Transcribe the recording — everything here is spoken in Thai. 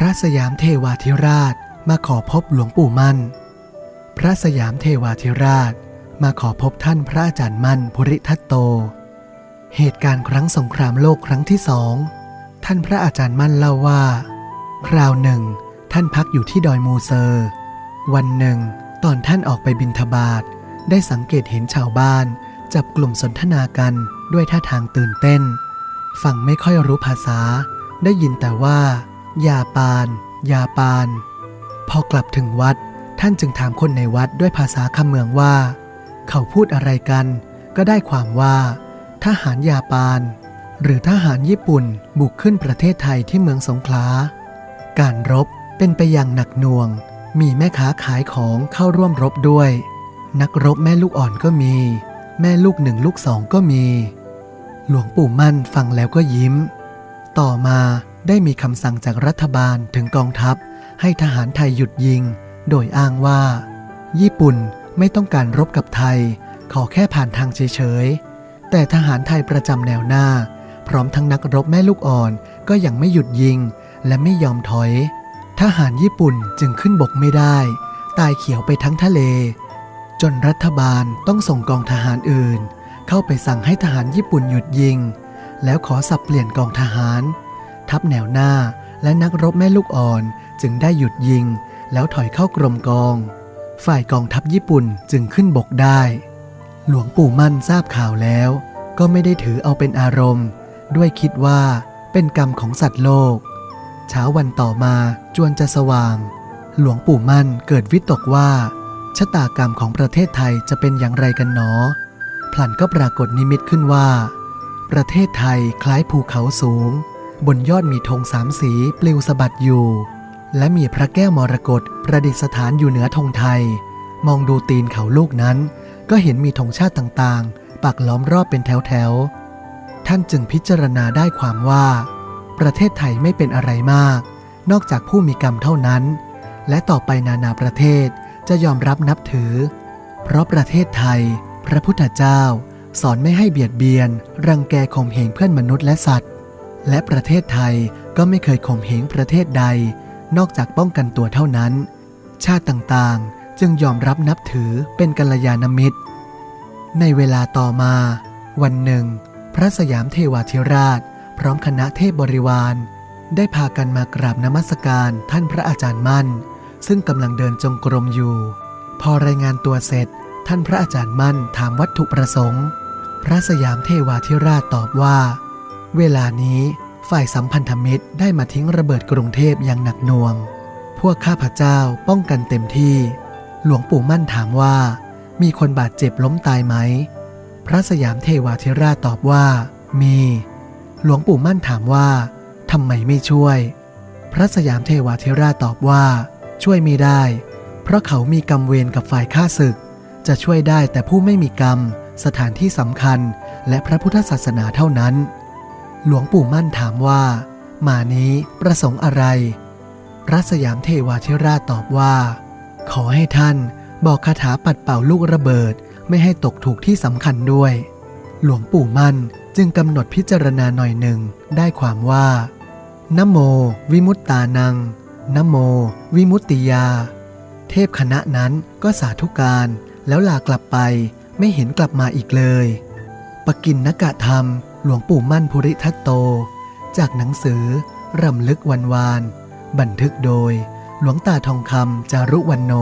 พระสยามเทวาธิราชมาขอพบหลวงปู่มั่น พระสยามเทวาธิราชมาขอพบท่านพระอาจารย์มั่นภูริทัตโต เหตุการณ์ครั้งสงครามโลกครั้งที่สอง ท่านพระอาจารย์มั่นเล่าว่า คราวหนึ่ง ท่านพักอยู่ที่ดอยมูเซอร์ วันหนึ่ง ตอนท่านออกไปบินทบาทได้สังเกตเห็นชาวบ้าน จับกลุ่มสนทนากันด้วยท่าทางตื่นเต้น ฟังไม่ค่อยรู้ภาษา ได้ยินแต่ว่า ยาปานยาปาน พอกลับถึงวัด ท่านจึงถามคนในวัดด้วยภาษาคำเมืองว่า เขาพูดอะไรกัน ก็ได้ความว่า ทหารยาปาน หรือทหารญี่ปุ่นบุกขึ้นประเทศไทยที่เมืองสงขลา การรบเป็นไปอย่างหนักหน่วง มีแม่ค้าขายของเข้าร่วมรบด้วย นักรบแม่ลูกอ่อนก็มี แม่ลูกหนึ่งลูกสองก็มี หลวงปู่มั่นฟังแล้วก็ยิ้ม ต่อมา ได้มีคำสั่งจากรัฐบาลถึงกองทัพ ให้ทหารไทยหยุดยิง โดยอ้างว่า ญี่ปุ่นไม่ต้องการรบกับไทย ขอแค่ผ่านทางเฉยๆ แต่ทหารไทยประจำแนวหน้า พร้อมทั้งนักรบแม่ลูกอ่อนก็ยังไม่หยุดยิง และไม่ยอมถอย ทหารญี่ปุ่นจึงขึ้นบกไม่ได้ ตายเขียวไปทั้งทะเล จนรัฐบาลต้องส่งกองทหารอื่น เข้าไปสั่งให้ทหารญี่ปุ่นหยุดยิง แล้วขอสับเปลี่ยนกองทหาร ทัพแนวหน้าและนักรบแม่ลูกอ่อนจึงได้หยุดยิง แล้วถอยเข้ากรมกอง ฝ่ายกองทัพญี่ปุ่นจึงขึ้นบกได้ หลวงปู่มั่นทราบข่าวแล้ว ก็ไม่ได้ถือเอาเป็นอารมณ์ ด้วยคิดว่าเป็นกรรมของสัตว์โลก เช้าวันต่อมาจวนจะสว่าง หลวงปู่มั่นเกิดวิตกว่าชะตากรรมของประเทศไทยจะเป็นอย่างไรกันหนอ พลันก็ปรากฏนิมิตขึ้นว่า ประเทศไทยคล้ายภูเขาสูง บนยอดมีธงสามสีปลิวสะบัดอยู่ และมีพระแก้วมรกตประดิษฐานอยู่เหนือธงไทย มองดูตีนเขาลูกนั้น ก็เห็นมีธงชาติต่างๆ ปักล้อมรอบเป็นแถวๆ ท่านจึงพิจารณาได้ความว่า ประเทศไทยไม่เป็นอะไรมาก นอกจากผู้มีกรรมเท่านั้น และต่อไปนานาประเทศจะยอมรับนับถือ เพราะประเทศไทย พระพุทธเจ้า สอนไม่ให้เบียดเบียน รังแกข่มเหงเพื่อนมนุษย์และสัตว์ และประเทศไทยก็ไม่เคยข่มเหงประเทศใด นอกจากป้องกันตัวเท่านั้น ชาติต่างๆ จึงยอมรับนับถือเป็นกัลยาณมิตร ในเวลาต่อมา วันหนึ่ง พระสยามเทวาธิราช พร้อมคณะเทพบริวาร ได้พากันมากราบนมัสการท่านพระอาจารย์มั่น ซึ่งกำลังเดินจงกรมอยู่ พอรายงานตัวเสร็จ ท่านพระอาจารย์มั่นถามวัตถุประสงค์ พระสยามเทวาธิราชตอบว่า เวลานี้ฝ่ายสัมพันธมิตรได้มาทิ้งระเบิดกรุงเทพอย่างหนักหน่วง พวกข้าพเจ้าป้องกันเต็มที่ หลวงปู่มั่นถามว่า มีคนบาดเจ็บล้มตายไหม พระสยามเทวาธิราชตอบว่า มี หลวงปู่มั่นถามว่าทำไมไม่ช่วย พระสยามเทวาธิราชตอบว่า ช่วยไม่ได้ เพราะเขามีกรรมเวรกับฝ่ายข้าศึก จะช่วยได้แต่ผู้ไม่มีกรรม สถานที่สำคัญ และพระพุทธศาสนาเท่านั้น หลวงปู่มั่นถามว่า มานี้ประสงค์อะไร พระสยามเทวาธิราชตอบว่า ขอให้ท่านบอกคาถาปัดเป่าลูกระเบิดไม่ให้ตกถูกที่สำคัญด้วย หลวงปู่มั่นจึงกำหนดพิจารณาหน่อยหนึ่งได้ความว่านโม วิมุตตานังนโม วิมุตติยา เทพคณะนั้นก็สาธุการแล้วลากลับไปไม่เห็นกลับมาอีกเลย ปกินนกะธรรม หลวงปู่มั่นภูริทัตโต จากหนังสือ รำลึกวันวาน บันทึกโดย หลวงตาทองคำจารุวันโน